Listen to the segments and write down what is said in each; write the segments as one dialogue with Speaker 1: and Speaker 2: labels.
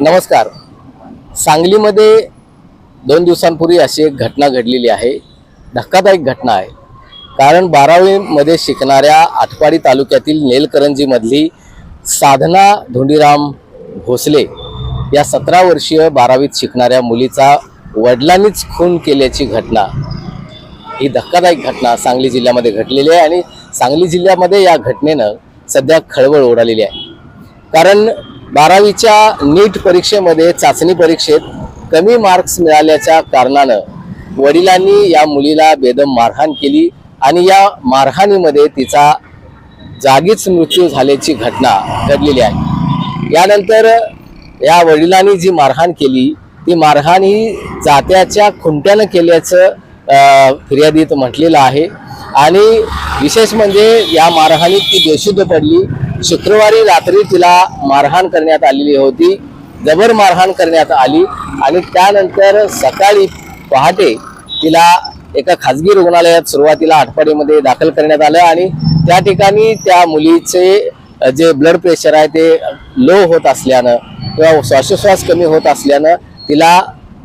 Speaker 1: नमस्कार. सांगलीमध्ये दोन दिवसांपूर्वी अशी एक घटना घडलेली आहे. धक्कादायक घटना आहे. कारण बारावीमध्ये शिकणाऱ्या आटपाडी तालुक्यातील नेलकरंजीमधली साधना धोंडीराम भोसले या सतरा वर्षीय बारावीत शिकणाऱ्या मुलीचा वडिलांनीच खून केल्याची घटना. ही धक्कादायक घटना सांगली जिल्ह्यामध्ये घडलेली आहे आणि सांगली जिल्ह्यामध्ये या घटनेनं सध्या खळबळ उडालेली आहे. कारण बारावीच्या नीट परीक्षेमध्ये चाचणी परीक्षेत कमी मार्क्स मिळाल्याच्या कारणानं वडिलांनी या मुलीला बेदम मारहाण केली आणि या मारहाणीमध्ये तिचा जागीच मृत्यू झाल्याची घटना घडलेली आहे. यानंतर या वडिलांनी जी मारहाण केली ती मारहाण ही जात्याच्या खुंट्यानं केल्याचं फिर्यादीत म्हटलेलं आहे. आणि विशेष म्हणजे या मारहाणीत ती बेशुद्ध पडली. शुक्रवारी रात्री तिला मारहाण करण्यात आलेली होती. जबर मारहाण करण्यात आली आणि त्यानंतर सकाळी पहाटे तिला एका खाजगी रुग्णालयात सुरुवातीला आटपाडीमध्ये दाखल करण्यात आलं आणि त्या ठिकाणी त्या मुलीचे जे ब्लड प्रेशर आहे ते लो होत असल्यानं किंवा श्वासोश्वास कमी होत असल्यानं तिला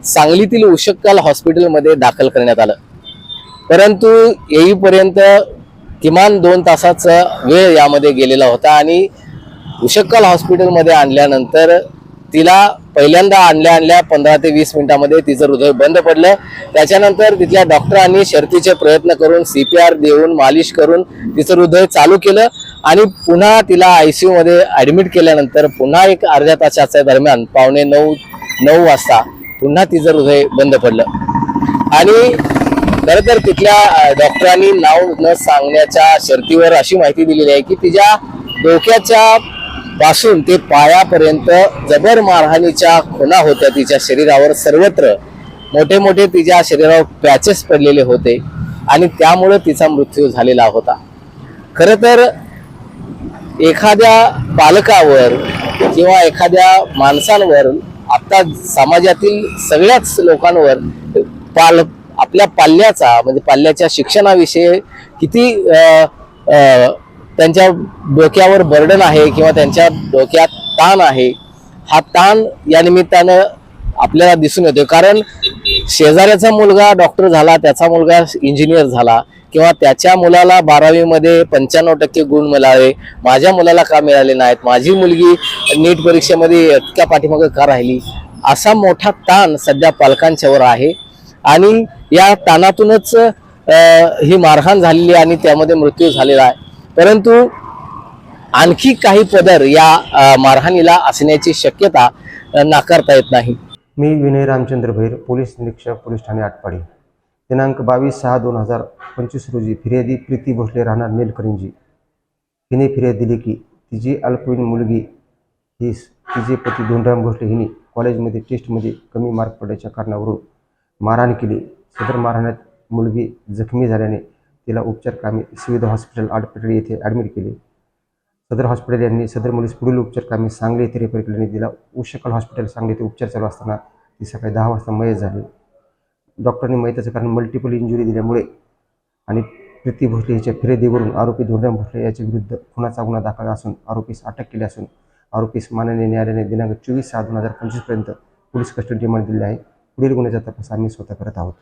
Speaker 1: सांगलीतील उशक्कल हॉस्पिटलमध्ये दाखल करण्यात आलं. परंतु येईपर्यंत किमान दोन तासाचा वेळ यामध्ये गेलेला होता आणि उशक्कल हॉस्पिटलमध्ये आणल्यानंतर तिला पहिल्यांदा आणल्या आणल्या पंधरा ते वीस मिनिटामध्ये तिचं हृदय बंद पडलं. त्याच्यानंतर तिथल्या डॉक्टरांनी शर्तीचे प्रयत्न करून सी पी आर देऊन मालिश करून तिचं हृदय चालू केलं आणि पुन्हा तिला आय सी यूमध्ये ॲडमिट केल्यानंतर पुन्हा एक अर्ध्या तासाच्या दरम्यान पावणे नऊ नऊ वाजता पुन्हा तिचं हृदय बंद पडलं. आणि खरं तर तिथल्या डॉक्टरांनी नाव न सांगण्याच्या शर्तीवर अशी माहिती दिलेली आहे की तिच्या डोक्याच्या पासून ते पायापर्यंत जबर मारहाणीच्या खुणा होत्या तिच्या शरीरावर. सर्वत्र मोठे मोठे तिच्या शरीरावर पॅचेस पडलेले होते आणि त्यामुळे तिचा मृत्यू झालेला होता. खरं तर एखाद्या पालकावर किंवा एखाद्या माणसांवर आता समाजातील सगळ्याच लोकांवर पाल आपल्या पाल्याचा म्हणजे पाल्याच्या शिक्षणाविषयी किती त्यांच्या डोक्यावर बर्डन आहे किंवा त्यांच्या डोक्यात ताण आहे हा ताण या निमित्तानं आपल्याला दिसून येतो कारण शेजाऱ्याचा मुलगा डॉक्टर झाला त्याचा मुलगा इंजिनियर झाला किंवा त्याच्या मुलाला बारावीमध्ये पंच्याण्णव टक्के गुण मिळाले माझ्या मुलाला का मिळाले नाहीत माझी मुलगी नीट परीक्षेमध्ये इतक्या पाठीमागे का राहिली? असा मोठा ताण सध्या पालकांच्यावर आहे. आणि या ताणातूनच ही मारहाण झालेली आणि त्यामध्ये मृत्यू झालेला आहे. परंतु आणखी काही पदर या मारहाणीला असण्याची शक्यता नाकारता येत नाही.
Speaker 2: मी विनय रामचंद्र भैर पोलीस निरीक्षक पोलीस ठाणे आटपाडी. दिनांक बावीस सहा दोन हजार पंचवीस रोजी फिर्यादी प्रीती भोसले राहणार नेलकरिंजी. हिने फिर्याद दिली की तिची अल्पवयीन मुलगी ही तिचे पती धोंडराम भोसले हिने कॉलेजमध्ये टेस्टमध्ये कमी मार्क पडल्याच्या कारणावरून मारहाण केली. सदर मारहाण्यात मुलगी जखमी झाल्याने तिला उपचार कामी सुविधा हॉस्पिटल आटपाडी येथे ॲडमिट केले. सदर हॉस्पिटल यांनी सदर मुलीस पुढील उपचार कामी सांगली येथे रेफर केल्याने तिला उशकल हॉस्पिटल सांगली येथे उपचार चालू असताना ती सकाळी दहा वाजता मयत झाली. डॉक्टरांनी मयताचं कारण मल्टिपल इंजुरी दिल्यामुळे आणि प्रीती भोसले याच्या फिरेदीवरून आरोपी धोंडराम भोसले याच्या विरुद्ध खुनाचा गुन्हा दाखल असून आरोपीस अटक केली असून आरोपीस माननीय न्यायालयाने दिनांक चोवीस सहा दोन हजार पंचवीसपर्यंत पोलीस कस्टडी रिमांड दिली आहे. पुढील गुन्ह्याचा तपास आम्ही स्वतः करत आहोत